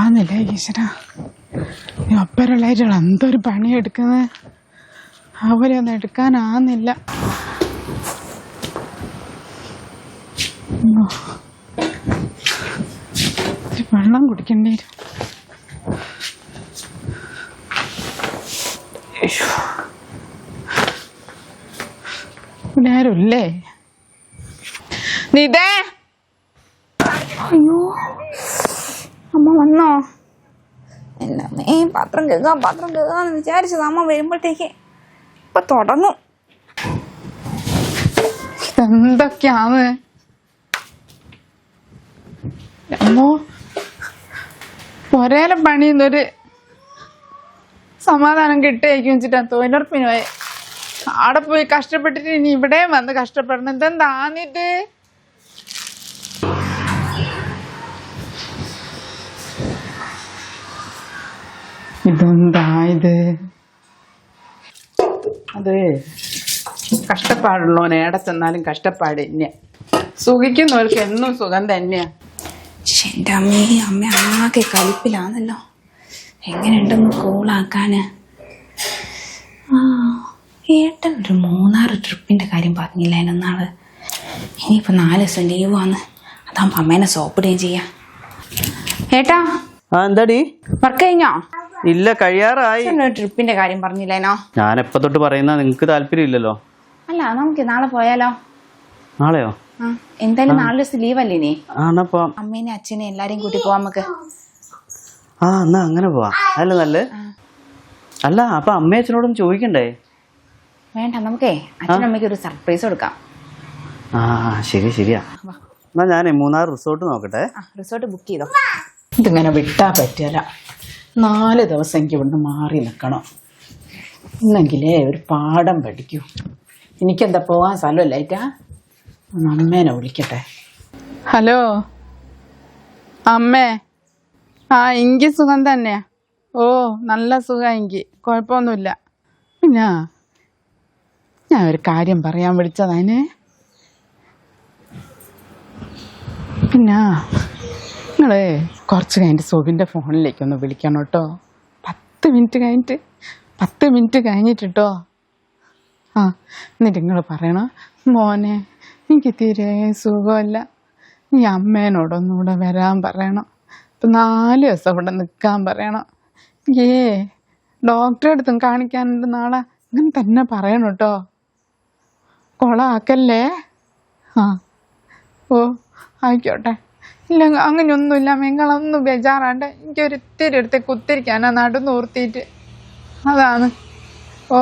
ആന്നില്ല ഈശ്വര. ഒപ്പരുള്ളായിട്ടുള്ള എന്തൊരു പണിയെടുക്കുന്നത് അവരൊന്നും എടുക്കാനാന്നില്ല വെള്ളം കുടിക്കേണ്ടി? വരും. ഇവിടെ ആരുമില്ലേ അയ്യോ. അമ്മ വന്നോ? എന്നാ നീ പാത്രം കേൾക്കാം പാത്രം കേൾക്കാന്ന് വിചാരിച്ചത് അമ്മ വരുമ്പോഴത്തേക്ക്. ഇപ്പൊ തുടങ്ങും. എന്തൊക്കെയാണ് അമ്മോ ഒരേലെ പണിന്നൊരു സമാധാനം കിട്ടുമായിരിക്കും വെച്ചിട്ടാ തൊഴിലുറപ്പിന് പോയി. അവിടെ പോയി കഷ്ടപ്പെട്ടിട്ട് ഇനി ഇവിടെ വന്ന് കഷ്ടപ്പെടണം. ഇതെന്താന്നിട്ട് ഇതെന്താ ഇത് അതെ കഷ്ടപ്പാടുള്ളവൻ എവിടെ ചെന്നാലും കഷ്ടപ്പാട് തന്നെ. സുഖിക്കുന്നവർക്ക് എന്നും സുഖം തന്നെയാ. ശ്ശെ, എന്റെ അമ്മേ അമ്മ ആകെ കലിപ്പിലാണല്ലോ. എങ്ങനെയുണ്ടെന്ന് കൂളാക്കാന്. ആ ഏട്ടൻ ഒരു മൂന്നാറ് ട്രിപ്പിന്റെ കാര്യം പറഞ്ഞില്ല എന്നാൾ ഇനിയിപ്പോ നാല് ദിവസം ആണ്. അതാ അമ്മേനെ സോപ്പിടുകയും ചെയ്യാം. ഏട്ടാ ആ എന്താടി? വർക്ക് കഴിഞ്ഞോ? ഇല്ല കഴിയാറായി. ട്രിപ്പിന്റെ കാര്യം പറഞ്ഞില്ലേനോ? ഞാൻ എപ്പോ തൊട്ട് പറയുന്ന നിങ്ങക്ക് താല്പര്യം ഇല്ലല്ലോ അല്ല നമുക്ക് നാളെ പോയാലോ? നാളെയോ? എന്തായാലും നാളെ ദിവസം ലീവ് അല്ലേ നീ അമ്മേനെ അച്ഛനെ എല്ലാരെയും കൂട്ടി പോവാം നമുക്ക്. ആ എന്നാ അങ്ങനെ പോവാ. അല്ല നല്ല. അല്ല അപ്പൊ അമ്മേ അച്ഛനോടും ചോദിക്കണ്ടേ? വേണ്ട നമുക്കേ അച്ഛനമ്മയ്ക്ക് ഒരു സർപ്രൈസ് കൊടുക്കാം. ആ ശരി ശരിയാ. എന്നാ ഞാനേ മൂന്നാർ റിസോർട്ട് നോക്കട്ടെ. റിസോർട്ട് ബുക്ക് ചെയ്തോ? ഇതിങ്ങനെ വിട്ടാ പറ്റിയല്ല നാല് ദിവസം എനിക്ക് മാറി നിൽക്കണം. എന്നെങ്കിലേ ഒരു പാഠം പഠിക്കൂ. എനിക്കെന്താ പോകാൻ സ്ഥലമല്ല ഏറ്റാ അമ്മേനെ വിളിക്കട്ടെ. ഹലോ? അമ്മേ? ആ എനിക്ക് സുഖം തന്നെയാ. ഓ നല്ല സുഖം എനിക്ക് കുഴപ്പമൊന്നുമില്ല. പിന്നെ ഞാൻ ഒരു കാര്യം പറയാൻ വിളിച്ചതാണ് പിന്നെ നിങ്ങൾ കുറച്ച് കഴിഞ്ഞിട്ട് സുബിന്റെ ഫോണിലേക്ക് ഒന്ന് വിളിക്കണം കേട്ടോ. പത്ത് മിനിറ്റ് കഴിഞ്ഞിട്ട് പത്ത് മിനിറ്റ് കഴിഞ്ഞിട്ട് ആ എന്നിട്ട് നിങ്ങൾ പറയണം മോനെ എനിക്ക് തീരെ സുഖമല്ല. നീ അമ്മേനോടൊന്നുകൂടെ വരാൻ പറയണം. ഇപ്പം നാല് ദിവസം ഇവിടെ നിൽക്കാൻ പറയണം. ഏ ഡോക്ടറെ അടുത്തും കാണിക്കാനുണ്ട് നാളെ. അങ്ങനെ തന്നെ പറയണം കേട്ടോ. കൊളാക്കല്ലേ? ആ ഓ ആയിക്കോട്ടെ. ഇല്ല അങ്ങനെയൊന്നുമില്ല. നിങ്ങളൊന്നും ബേജാറാണ്ട്. എനിക്കൊരു ഇത്തിരി എടുത്ത് കുത്തിരിക്കാനാ നടു ഊർത്തിയിട്ട്. അതാണ്. ഓ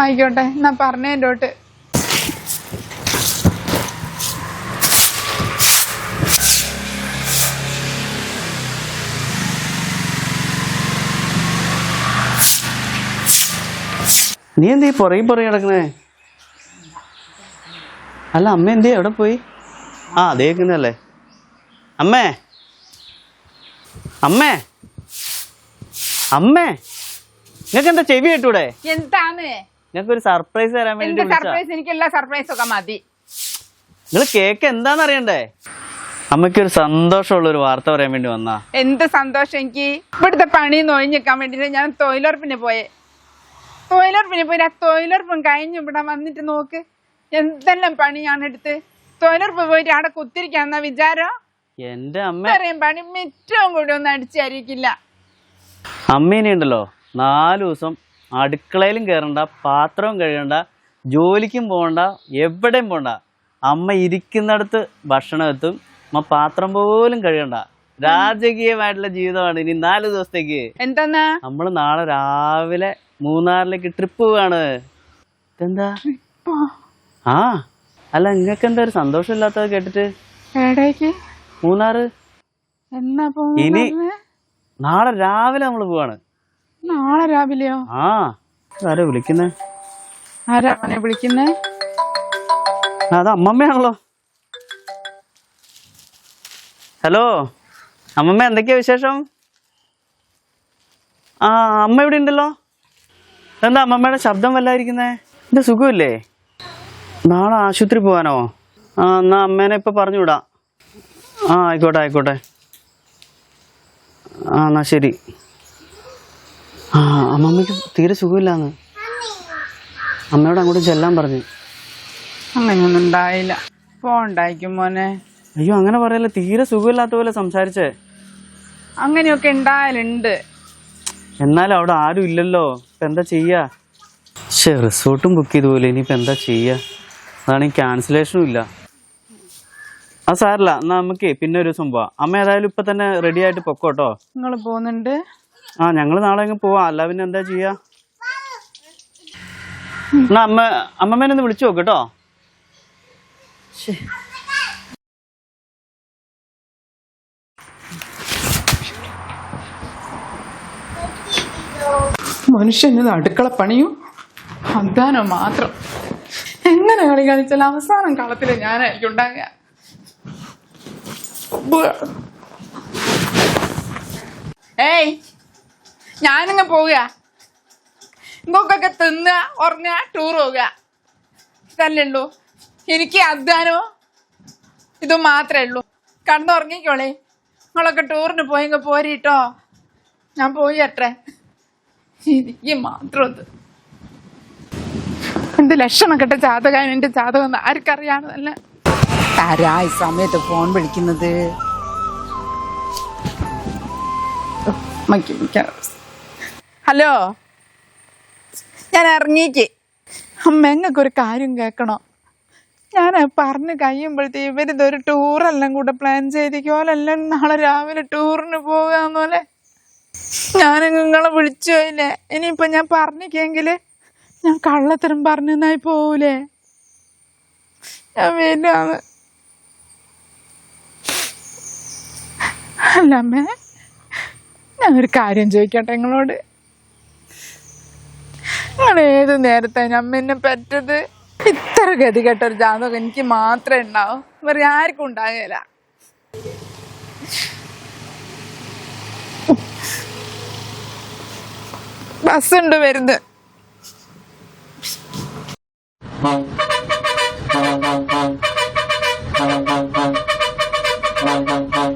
ആയിക്കോട്ടെ. എന്നാ പറഞ്ഞേന്റോട്ട് നീ എന്തേ പുറകെ പുറകെ കിടക്കണേ അല്ല അമ്മ എന്തേ എവിടെ പോയി? ആ അതേക്കുന്നല്ലേ അമ്മേ. അമ്മേ. അമ്മേ. നിങ്ങൾക്ക് എന്താ ചെവി കേട്ടൂടെ? എന്താണ്? നിങ്ങൾക്ക് ഒരു സർപ്രൈസ് തരാൻ വേണ്ടി എന്ത് സർപ്രൈസ് എല്ലാ സർപ്രൈസ് ഒക്കെ മതി. നിങ്ങൾ കേക്ക് എന്താന്ന് അറിയണ്ടേ? അമ്മയ്ക്ക് ഒരു സന്തോഷമുള്ള ഒരു വാർത്ത പറയാൻ വേണ്ടി വന്നാ. എന്ത് സന്തോഷം എനിക്ക്? ഇവിടുത്തെ പണി നൊഴിഞ്ഞിക്കാൻ വേണ്ടിട്ട് ഞാൻ തൊഴിലുറപ്പിന് പോയെ. തൊഴിലുറപ്പിന് പോയി. ആ തൊഴിലുറപ്പും കഴിഞ്ഞ് ഇവിടെ വന്നിട്ട് നോക്ക്. എന്തെല്ലാം പണിയാണ് എടുത്ത് തൊഴിലുറപ്പ് പോയിട്ട് അവിടെ കുത്തിരിക്കാന്ന വിചാരം? എന്റെ അമ്മ പണി മിറ്റവും കൂടി ഒന്നും അടിച്ചായിരിക്കില്ല. അമ്മേനെ ഉണ്ടല്ലോ നാല് ദിവസം അടുക്കളയിലും കയറണ്ട പാത്രവും കഴുകണ്ട ജോലിക്കും പോകണ്ട എവിടെയും പോകണ്ട. അമ്മ ഇരിക്കുന്നിടത്ത് ഭക്ഷണം എത്തും അമ്മ പാത്രം പോലും കഴുകണ്ട. രാജകീയമായിട്ടുള്ള ജീവിതമാണ് ഇനി നാല് ദിവസത്തേക്ക്. എന്തെന്നാ? നമ്മൾ നാളെ രാവിലെ മൂന്നാറിലേക്ക് ട്രിപ്പ് പോവാണ്. എന്താ ആ? അല്ല നിങ്ങൾക്ക് എന്താ ഒരു സന്തോഷം ഇല്ലാത്തത് കേട്ടിട്ട് മൂന്നാറ്? ഇനി നാളെ രാവിലെ നമ്മൾ പോവാണ്. നാളെ രാവിലെയോ? ആ. ആരാ വിളിക്കുന്നേ? ആരാ അവനെ വിളിക്കുന്നേ? അത് അമ്മമ്മയാണല്ലോ. ഹലോ അമ്മമ്മ എന്തൊക്കെയാ വിശേഷം? ആ അമ്മ ഇവിടെ ഉണ്ടല്ലോ. എന്താ അമ്മമ്മയുടെ ശബ്ദം വല്ലാതിരിക്കുന്നേ? എന്താ സുഖമില്ലേ? നാളെ ആശുപത്രി പോവാനോ? ആ എന്നാ അമ്മേനെ ഇപ്പൊ പറഞ്ഞു വിടാം ആ ആയിക്കോട്ടെ ആയിക്കോട്ടെ. ആ എന്നാ ശരി. ആ അമ്മമ്മയ്ക്ക് തീരെ സുഖമില്ലാന്ന്. അമ്മയോട് അങ്ങോട്ട് ചെല്ലാൻ പറഞ്ഞു. അങ്ങനെയൊന്നും ഉണ്ടായില്ല. പോണ്ടായിരിക്കും മോനെ. അയ്യോ അങ്ങനെ പറയല്ല തീരെ സുഖമില്ലാത്ത പോലെ സംസാരിച്ചേ. അങ്ങനെയൊക്കെ ഉണ്ടായാലുണ്ട്. എന്നാലും അവിടെ ആരും ഇല്ലല്ലോ. ഇപ്പൊ എന്താ ചെയ്യാ? പക്ഷെ റിസോർട്ടും ബുക്ക് ചെയ്ത പോലെ ഇനിയിപ്പോ എന്താ ചെയ്യാ? അതാണ് ഈ ക്യാൻസലേഷനും ഇല്ല. അത് സാറില്ല എന്നാ നമുക്ക് പിന്നെ ഒരു ദിവസം പോവാം അമ്മ ഏതായാലും ഇപ്പൊ തന്നെ റെഡി ആയിട്ട് പൊക്കോട്ടോ? നിങ്ങൾ പോകുന്നുണ്ട്? ആ ഞങ്ങൾ നാളെ അങ്ങ് പോവാ. അല്ല പിന്നെ എന്താ ചെയ്യാ? എന്നാ അമ്മ അമ്മമ്മേനെ ഒന്ന് വിളിച്ചു നോക്കട്ടോ മനുഷ്യന് അടുക്കള പണിയും അധ്വാനം മാത്രം. എങ്ങനെ കളി കളിച്ചാൽ അവസാനം കളത്തിൽ ഞാനായിരിക്കും ഉണ്ടാകുക. ഏയ് ഞാനിങ്ങ് പോവുക. ഇങ്ങൊക്കെ തിന്നുക ഉറങ്ങുക ടൂർ പോവുക. ഇതല്ലേ ഉള്ളൂ. എനിക്ക് അധ്വാനമോ ഇത് മാത്രമേ ഉള്ളൂ. കടന്നുറങ്ങിക്കോളേ. നിങ്ങളൊക്കെ ടൂറിന് പോയെങ്കിൽ പോരിട്ടോ ഞാൻ പോയി അത്രേ. എനിക്ക് മാത്രം അത്. എന്ത് ലക്ഷണം കെട്ട ജാതകം എന്റെ ജാതകം എന്ന് ആർക്കറിയാണതല്ല ആരാ ഈ സമയത്ത് ഫോൺ വിളിക്കുന്നത്. ഹലോ? ഞാൻ ഇറങ്ങിക്ക് അമ്മ ഒരു കാര്യം കേൾക്കണോ? ഞാൻ പറഞ്ഞ് കഴിയുമ്പോഴത്തേ ഇവരിതൊരു ടൂറെല്ലാം കൂടെ പ്ലാൻ ചെയ്തിക്കോലെല്ലാം നാളെ രാവിലെ ടൂറിന് പോകാന്ന് പോലെ ഞാൻ നിങ്ങളെ വിളിച്ചു പോയില്ലേ? ഇനിയിപ്പൊ ഞാൻ പറഞ്ഞിക്കെങ്കിൽ ഞാൻ കള്ളത്തരം പറഞ്ഞായി പോവൂലേ? ഞാൻ വരാന്ന് അല്ല അമ്മേ ഞാൻ ഒരു കാര്യം ചോദിക്കട്ടെ നിങ്ങളോട്? നിങ്ങൾ ഏത് നേരത്തെ അമ്മ പറ്റത്? ഇത്ര ഗതി കെട്ടൊരു ജാതകം എനിക്ക് മാത്രമേ ഉണ്ടാവും. വേറെ ആർക്കും ഉണ്ടാകില്ല ബസ് ഉണ്ട് വരുന്നത്.